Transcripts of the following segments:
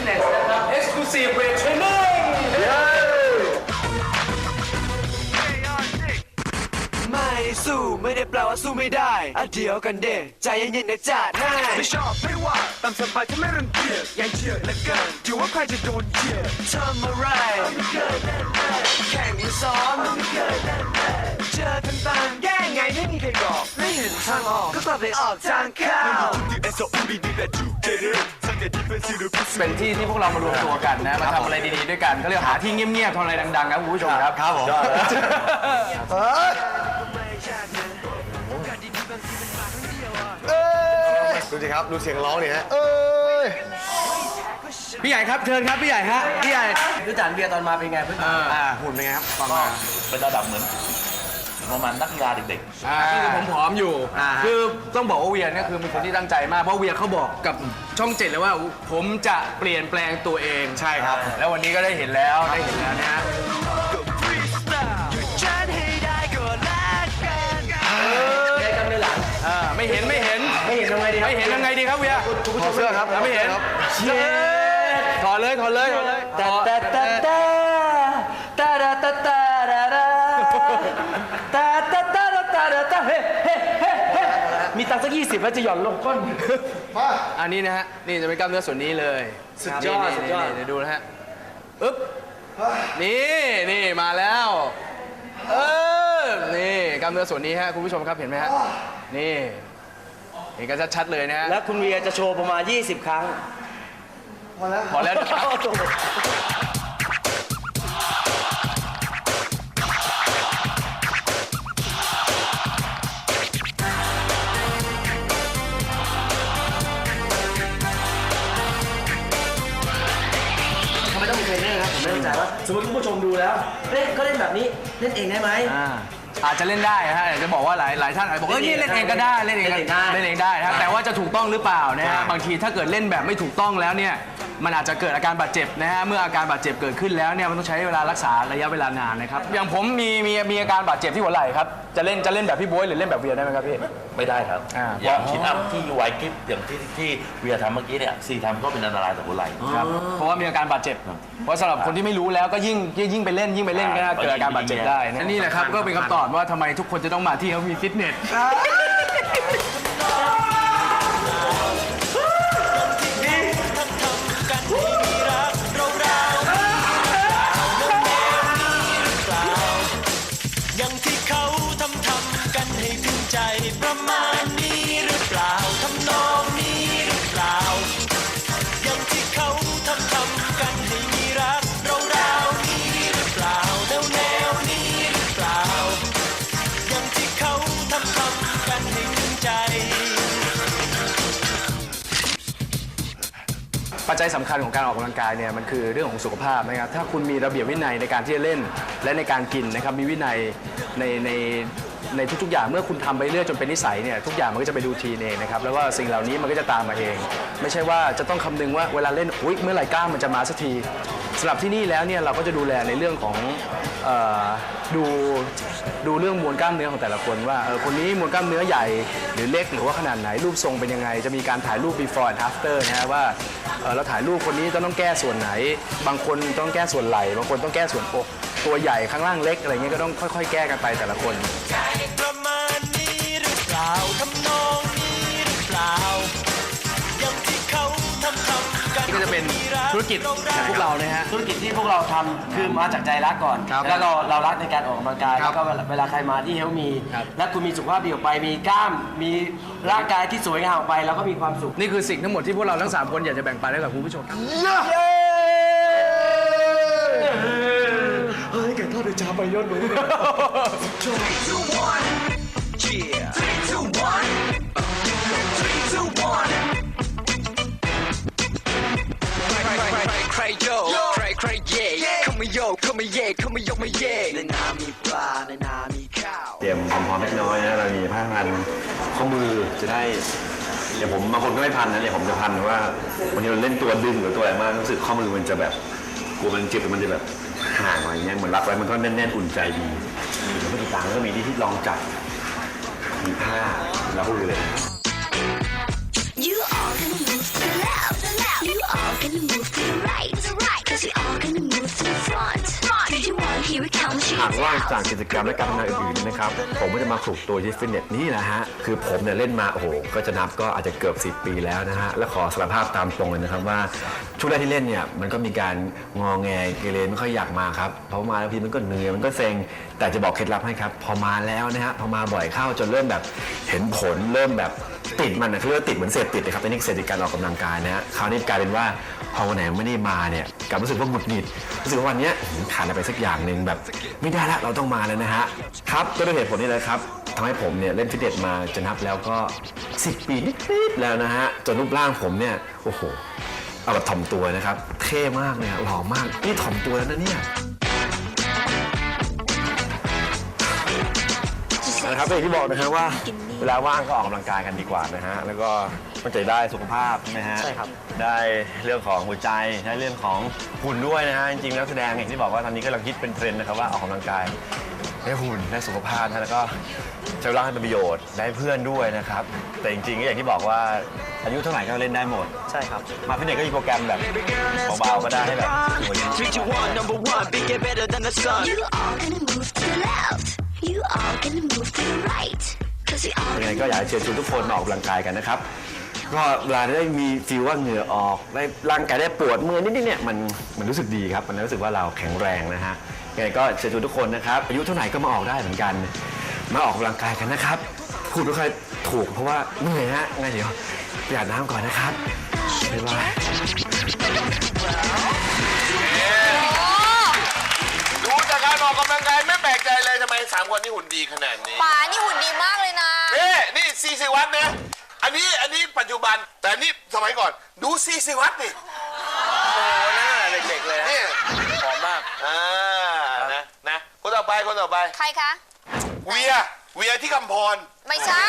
Fitness นะครับ Exclusive Weight Training ไม่สู้ไม่ได้แปลว่าสู้ไม่ได้อเดียวกันเด้ใจเย็นๆนะจ้าได้ไม่ชอบไม่ว่าตามสบายถ้าไม่รังเกียจยังเชื่อและเกินถือว่าใครจะโดนเหยียดทำอะไรแข่งหรือซ้อมเจอทันตันแย่ไงไม่มีใครบอกไม่เห็นทางออกก็ต้องไปออกจางเข้า S เป็นที่ที่พวกเรามารวมตัวกันนะมาทำอะไรดีๆด้วยกันก็เรียกหาที่เงียบๆทำอะไรดังๆครับคุณผู้ชมครับครับผมดูสิครับ ดูเสียงร้องเนี่ยฮะพี่ใหญ่ครับเชิญครับพี่ใหญ่ฮะพี่ใหญ่รู้จักเบียร์ตอนมาเป็นไงเพื่อนอ่าหุ่นเป็นไงครับตอนมาเป็นระดับเหมือน ประมาณนักกีฬาเด็กอ่าคือผมผอมอยู่คือต้องบอกว่าเวียเนี่ยคือเป็นคนที่ตั้งใจมาก เพราะเวียเขาบอกกับช่องเจ็ดเลยว่า ผมจะเปลี่ยนแปลงตัวเองใช่ครับ แล้ววันนี้ก็ได้เห็นแล้วได้เห็นแล้วนะฮะหยุดฉันให้ได้ก็แล้วกันได้กำเนิดหลัง อ่าไม่เห็นไม่เห็นไม่เห็นทำไงดีครับไม่เห็นยังไงดีครับเวียขอเสื้อครับไม่เห็นครับเย้ถอดเลยถอดเลยถอดเลยตาตาตาตาตาตาตาตา ตาตาตาตาตาตาตาเฮ้เฮ้เฮ้เฮ้มีตังค์สักยี่สิบแล้วจะหย่อนลงก้นอันนี้นะฮะ นี่จะเป็นกล้ามเนื้อส่วนนี้เลยสุดยอดนี่สุดยอด นี่นี่เดี๋ยวดูนะฮะอึ๊บ นี่นี่มาแล้ว เออ นี่กล้ามเนื้อส่วนนี้ฮะคุณผู้ชมครับเห็นไหมฮะ นี่ เห็นกันชัดๆเลยนะฮะ แล้วคุณเวียจะโชว์ประมาณ 20 ครั้ง พอแล้วทำ มมติคุณผู้ชมดูแล้วเล่นก็เล่นแบบนี้เล่นเองได้ไหม อ่าอาจจะเล่นได้ฮะอยากจะบอกว่าหลายหลายท่านอาจจะบอกเออนี่เล่นเองก็ได้เล่นเองก็เล่นเองได้เล่นเองได้ครับแต่ว่าจะถูกต้องหรือเปล่านะฮะใช่บางทีถ้าเกิดเล่นแบบไม่ถูกต้องแล้วเนี่ย มันอาจจะเกิดอาการบาดเจ็บนะฮะเมื่ออาการบาดเจ็บเกิดขึ้นแล้วเนี่ยมันต้องใช้เวลารักษาระยะเวลานานนะครับอย่างผมมีมีมีอาการบาดเจ็บที่หัวไหล่ครับจะเล่นจะเล่นแบบพี่บ๊วยหรือเล่นแบบเวียได้ไหมครับพี่ๆไม่ได้ครับ อ่า อย่างชินอัพที่ไวกิฟอย่างที่ที่เวียทำเมื่อกี้เนี่ยซีทำก็เป็นอันตรายต่อหัวไหล่ ครับเพราะว่ามีอาการบาดเจ็บ เพราะสำหรับคนที่ไม่รู้แล้วก็ยิ่งยิ่งยิ่งไปเล่นยิ่งไปเล่นก็เกิดอาการบาดเจ็บได้นะนี่แหละครับก็เป็นคำตอบว่าทำไมทุกคนจะต้องมาที่เขามีฟิตเนส ปัจจัยสำคัญของการออกกำลังกายเนี่ยมันคือเรื่องของสุขภาพนะครับ ถ้าคุณมีระเบียบวินัยในการที่จะเล่น และในการกินนะครับ มีวินัยในในในทุกๆอย่างเมื่อคุณทำไปเรื่อยจนเป็นนิสัยเนี่ยทุกอย่างมันก็จะไปดูทีนเองนะครับแล้วก็สิ่งเหล่านี้มันก็จะตามมาเอง ไม่ใช่ว่าจะต้องคำนึงว่าเวลาเล่นอุ๊ยเมื่อไหร่กล้ามมันจะมาสักที สำหรับที่นี่แล้วเนี่ยเราก็จะดูแลในเรื่องของเออดูดูเรื่องมวลกล้ามเนื้อของแต่ละคนว่าเออคนนี้มวลกล้ามเนื้อใหญ่หรือเล็กหรือว่าขนาดไหนรูปทรงเป็นยังไง จะมีการถ่ายรูป before and after นะฮะว่าเออเราถ่ายรูปคนนี้ต้องต้องแก้ส่วนไหน บางคนต้องแก้ส่วนไหล่บางคนต้องแก้ส่วนอกตัวใหญ่ข้างล่างเล็กอะไรเงี้ยก็ต้องค่อย ๆ แก้กันไปแต่ละคนประมาณนี้หรือเปล่าทำ ธุรกิจของพวกเรานะฮะธุรกิจที่พวกเราทำคือมาจากใจรักก่อน ครับแล้วเราเรารักในการออกกำลังกาย ครัแล้บวก็เวลาเวลาใครมาที่เฮลมี ครับ และคุณมีสุขภาพดีออกไป มีกล้าม มีร่างกายที่สวยงามออกไปเราก็มีความสุข นี่คือสิ่งทั้งหมดที่พวกเราทั้ง 3 คนอยากจะแบ่งปันให้กับคุณผู้ชมครับ เฮ้ยแกทอดในชามไปยอดหนูใค มาโยเข้ามาเย่เข้ามาโยกมาเย่ในนามีปลาในนามีข้าวเตรียมความพร้อมเล็กน้อยนะเรามีผ้าพันข้อมือจะได้เดี๋ยวผมบางคนก็ไม่พันนะเดี๋ยวผมจะพันว่าวันนี้เราเล่นตัวดึงหรือตัวอะไรมากรู้สึกข้อมือมันจะแบบกลัวมันเจ็บหรือมันจะแบบห่างอะไรเงี้ยเหมือนรัดไว้มันก็แน่นๆอุ่นใจดีแล้วก็ติดตามแล้วก็มีที่ที่ลองจับมีผ้าแล้วก็เลยากว่างจากกิจกรรมและการทำงานอื่นๆนะครับ ผมก็จะมาขลุกตัวที่ฟิตเนสนี่แหละฮะ คือผมเนี่ยเล่นมา โอ้โห ก็จะนับก็อาจจะเกือบ 10 ปีแล้วนะฮะ และขอสารภาพตามตรงเลยนะครับว่า ช่วงแรกที่เล่นเนี่ย มันก็มีการงอแงเกเรไม่ค่อยอยากมาครับ เพราะมาแล้วทีมันก็เหนื่อย มันก็เซ็ง แต่จะบอกเคล็ดลับให้ครับ พอมาแล้วนะฮะ พอมาบ่อยเข้าจนเริ่มแบบเห็นผล เริ่มแบบ ติดมันนะเขาเรียกว่าติดเหมือนเสพติดนะครับเป็นนิสัยติดการออกกำลังกายนะฮะคราวนี้กลายเป็นว่าพอวันไหนไม่ได้มาเนี่ยกลับรู้สึกว่าหงุดหงิดรู้สึกว่าวันเนี้ยขาดอะไรไปสักอย่างหนึ่งแบบ ไม่ได้ละเราต้องมาแล้วนะฮะครับก็ด้วยเหตุผลนี้เลยครับทำให้ผมเนี่ยเล่นฟิตเนสมาจะนับแล้วก็ 10 ปีนิดๆแล้วนะฮะจนรูปร่างผมเนี่ยโอ้โหเอาแบบถ่อมตัวนะครับ เท่มากเลยอะหล่อมากนี่ถ่อมตัวแล้วนะเนี่ย นะครับก็อย่างที่บอกนะฮะว่า เวลาว่างก็ออกกำลังกายกันดีกว่านะฮะแล้วก็มันจะได้สุขภาพใช่ไหมฮะใช่ครับ ได้เรื่องของหัวใจได้เรื่องของหุ่นด้วยนะฮะจริงๆแล้วแสดงอย่างที่บอกว่าตอนนี้ก็กำลังคิดเป็นเทรนด์นะครับว่าออกกำลังกายได้หุ่นได้สุขภาพนะแล้วก็ใช้เวลาให้เป็นประโยชน์ได้เพื่อนด้วยนะครับแต่จริงๆก็อย่างที่บอกว่าอายุเท่าไหร่ก็เล่นได้หมด ใช่ครับ มาฟิตเนสก็มีโปรแกรมแบบเบาๆก็ได้ให้แบบหัวเย Treat you one, number one, big and better than the sun You all gonna move to the left. You all gonna move to the right. Cause we all ยังไงก็อยากเชิญชวนทุกคนมาออกกำลังกายกันนะครับก็เวลาได้มีฟีลว่าเหงื่อออกได้ร่างกายได้ปวดมือนิดๆเนี่ยมันมันรู้สึกดีครับ มันรู้สึกว่าเราแข็งแรงนะฮะยังไงก็เชิญชวนทุกคนนะครับอายุเท่าไหร่ก็มาออกได้เหมือนกัน มาออกกำลังกายกันนะครับพูดไม่ค่อยถูกเพราะว่าเหนื่อยฮะงั้นเดี๋ยวไปอาบน้ำก่อนนะครับบ๊ายบายามคนนี่หุ่นดีขนาดนี้ป๋านี่หุ่นดีมากเลยนะ นี่นี่ซีซีวัตนะอันนี้อันนี้ปัจจุบันแต่นี่สมัยก่อนดูซีซีวัตนี่โอ้น่าเด็กๆเลยนี่หอมมากอ่านะนะคนต่อไปคนต่อไปใครคะ เวียเวียที่คำพรไม่ใช่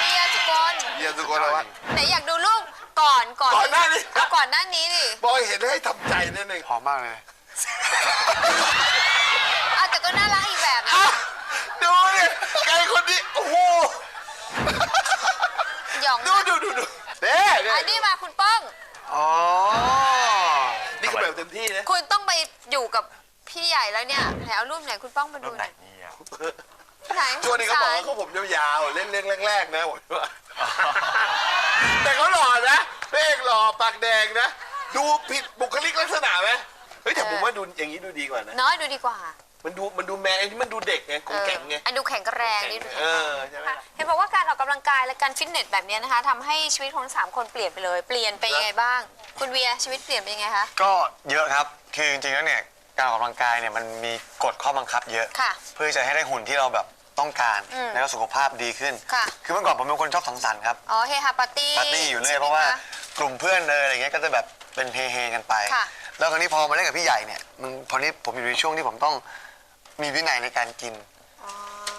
เมียสุกลเวียสุโกลวัฒน์ไหนอยากดูรูปก่อนก่อนก่อนหน้านี้เอาก่อนหน้านี้ดิบอยเห็นให้ทำใจนิดนึงหอมมากเลย อะแต่ก็น่ารักอีกแบบนะ อะดูนี่ไกล คนนี้โอ้โหหยองดูดูดูดูเน่เน่อันนี้มาคุณป้อง อ๋อ นี่คือแบบเต็มที่นะคุณต้องไปอยู่กับพี่ใหญ่แล้วเนี่ยไหนเอารูปไหนคุณป้องมาดูหน่อยไหนช่วงนี้เขาบอกว่าเขาผมยาวๆเล่นเล่นแรกๆนะผมว่าแต่เขาหล่อนะเป้งหล่อปากแดงนะ ดูผิดบุคลิกลักษณะไหมเฮ้ยแต่ผมว่าดูอย่างนี้ดูดีกว่านะน้อยดูดีกว่า มันดูมันดูแมนอันนี้มันดูเด็กไงกงแข็งไงอันดูแข็งแรงนี่ดูเออใช่ไหมค่ะเห็นบอกว่าการออกกำลังกายและการฟิตเนสแบบเนี้ยนะคะทำให้ชีวิตของทั้งสามคนเปลี่ยนไปเลย เปลี่ยนไปยังไงบ้าง คุณเวียชีวิตเปลี่ยนไปยังไงคะก็เยอะครับคือจริงๆแล้วเนี่ยการออกกำลังกายเนี่ยมันมีกฎข้อบังคับเยอะค่ะเพื่อจะให้ได้หุ่นที่เราแบบต้องการอืมแล้วก็สุขภาพดีขึ้นค่ะคือเมื่อก่อนผมเป็นคนชอบสังสรรค์ครับอ๋อเฮฮาปาร์ตี้ปาร์ตี้อยู่เรื่อยใช่ไหมเพราะว่าคกลุ่มเพื่อนเลยอะไรเงี้ยก็จะแบบเป็นเฮเฮกันไปค่ะแล้วคราวนี้พอมาเล่นกับพี่ใหญ่เนี่ยมันพอนี้ผมอยู่ในช่วงที่ผมต้อง มีวินัยในการกิน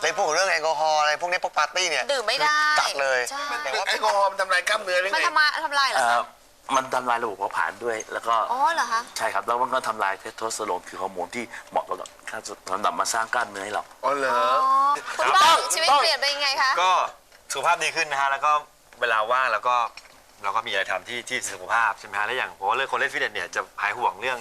เลยพวกเรื่องแอลกอฮอล์อะไรพวกนี้พวกปาร์ตี้เนี่ยดื่มไม่ได้คือจัดเลยใช่แต่ว่าแอลกอฮอล์มันทำลายกล้ามเนื้อได้มันไงทำมาทำลายเหรอเอ่คะอมันทำลายระบบเผาผลาญด้วย แล้วก็อ๋อเหรอคะใช่ครับแล้วมันก็ทำลายเทสโทสเตอโรนคือฮอร์โมนที่เหมาะกับการสำหรับมาสร้างกล้ามเนื้อให้เรา อ๋อเหรออ๋อคุณป้องชีวิตเปลี่ยนไปยังไงคะ ก็สุขภาพดีขึ้นนะฮะ แล้วก็เวลาว่างแล้วก็เราก็มีอะไรทำที่ที่สุขภาพใช่ไหมฮะ แล้วอย่างผมว่าเรื่องคนเล่นฟิตเนสเนี่ยจะหายห่วงเรื่อง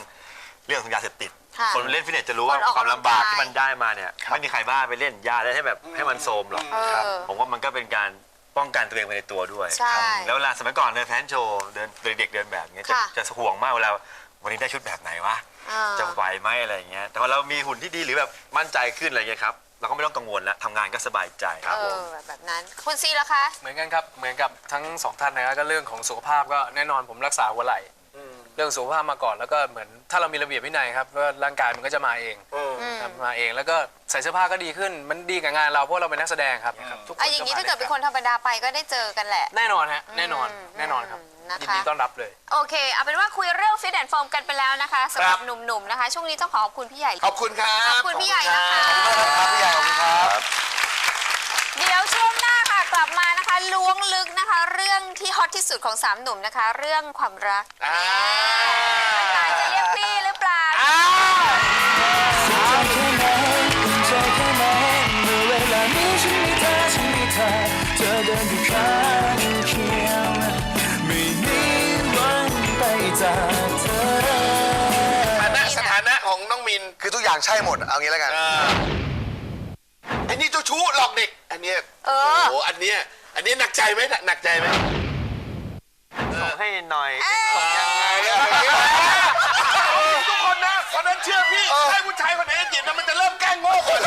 เรื่องของยาเสพติดค่ะคนเล่นฟิตเนสจะรู้ว่าคนออกความลำบากกำลังกาย ที่มันได้มาเนี่ยไม่มีใครบ้าไปเล่นยาได้ให้แบบให้มันโทรมหรอก เออผมว่ามันก็เป็นการป้องกันตัวเองไปในตัวด้วยใช่แล้วเวลาสมัยก่อนเดินแฟชั่นโชว์เดินเด็กๆเดินแบบเงี้ยจะค่ะ จะห่วงมากเวลาวันนี้ได้ชุดแบบไหนวะอ่าจะไหวไหมอะไรอย่างเงี้ย แต่ว่าเรามีหุ่นที่ดีหรือแบบมั่นใจขึ้นอะไรเงี้ยครับ เราก็ไม่ต้องกังวลแล้วทำงานก็สบายใจครับเอผม อแบบนั้นคุณซีล่ะคะ เหมือนกันครับ เหมือนกับทั้งสองท่านนะครับก็เรื่องของสุขภาพก็แน่นอนผมรักษาหัวไหล่เรื่องสุขภาพมาก่อนแล้วก็เหมือนถ้าเรามีระเบียบวินัยครับก็ร่างกายมันก็จะมาเองครับมาเองแล้วก็ใส่เสื้อผ้าก็ดีขึ้นมันดีกับงานเราเพราะเราเป็นนักแสดงครับทุกคนอะอย่างนี้มถ้าเกิดเป็นด้วยคนธรรมดาไปก็ได้เจอกันแหละ แน่นอนฮะแน่นอนอืมแน่นอนครับนะคะ ยินดีต้อนรับเลย โอเค เอาเป็นว่าคุยเรื่องฟิตแอนด์ฟอร์มกันไปแล้วนะคะสำหครัรับบ หนุ่มๆนะคะ ช่วงนี้ต้องขอขอบคุณพี่ใหญ่ขอบคุณครับ ขอบคุณพี่ใหญ่นะคะครับพี่ใหญ่ขอบคุณครับ เดี๋ยวช่วง ล้วงลึกนะคะ เรื่องที่ฮอตที่สุดของสามหนุ่มนะคะ เรื่องความรักอ่าตายจะเรียกพี่หรือเปล่าฐานะสถานะของน้องมินคือคือทุกอย่างใช่หมดเอางี้แล้วกันเออไอ้นี่เจ้าชู้หลอกเด็ก อันเนี้ยเอโอ้อ โหอันเนี้ย อันนี้หนักใจไหมหนักใจไหมส่งให้หน่อยยังไงเนี่ยทุกคนนะคนนั้นเชื่อพี่ใช่ผู้ชายคนไหนจีบนะมันจะเริ่มแกล้งโง่คน